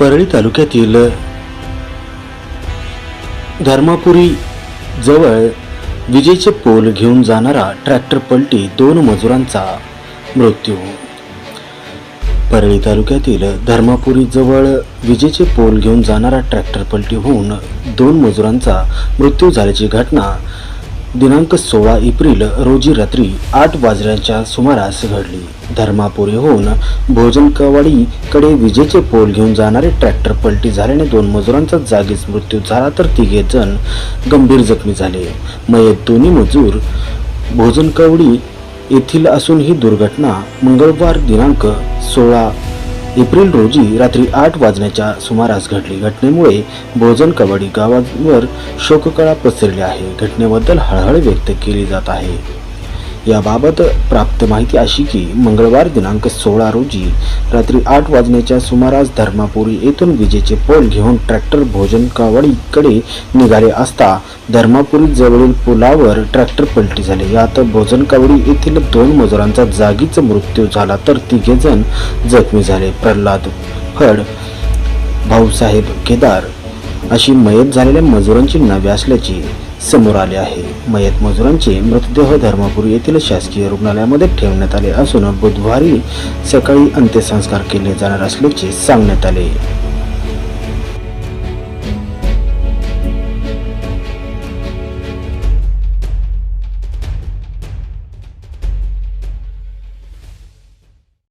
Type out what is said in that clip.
परळी तालुक्यातील धर्मापुरी जवळ विजेचे पोल घेऊन जाणारा ट्रॅक्टर पलटी दोन मजुरांचा मृत्यू. परळी तालुक्यातील धर्मापुरी जवळ विजेचे पोल घेऊन जाणारा ट्रॅक्टर पलटी होऊन दोन मजुरांचा मृत्यू झाल्याची घटना दिनांक सोळा एप्रिल रोजी रात्री आठ वाजण्याच्या सुमारास घडली. धर्मापुरीहून भोजनकवाडीकडे विजेचे पोल घेऊन जाणारे ट्रॅक्टर पलटी झाल्याने दोन मजुरांचा जागीच मृत्यू झाला तर तिघे जण गंभीर जखमी झाले. मयत दोन्ही मजूर भोजनकवडी येथील असून ही दुर्घटना मंगळवार दिनांक सोळा एप्रिल रोजी रात्री आठ वाजण्याच्या सुमारास घडली घटनेमुळे भोजन कवाडी गावावर शोककळा पसरली आहे. घटनेबद्दल हळहळ व्यक्त केली जात आहे. याबाबत प्राप्त माहिती अशी की मंगळवार दिनांक सोळा रोजी रात्री आठ वाजण्याच्या सुमारास धर्मापुरी येथून विजेचे पोल घेऊन ट्रॅक्टर भोजन कावडीकडे निघाले असता धर्मापुरी जवळील पुलावर ट्रॅक्टर पलटी झाले. यात भोजनकावडी येथील दोन मजुरांचा जागीच मृत्यू झाला तर तिघे जण जखमी झाले. प्रल्हाद फड भाऊसाहेब केदार अशी मयत झालेल्या मजुरांची नावे असल्याची समोर आले आहे. मयत मजुरांचे मृतदेह धर्मपूर येथील शासकीय रुग्णालयामध्ये ठेवण्यात आले असून बुधवारी सकाळी अंत्यसंस्कार केले जाणार असल्याचे सांगण्यात आले.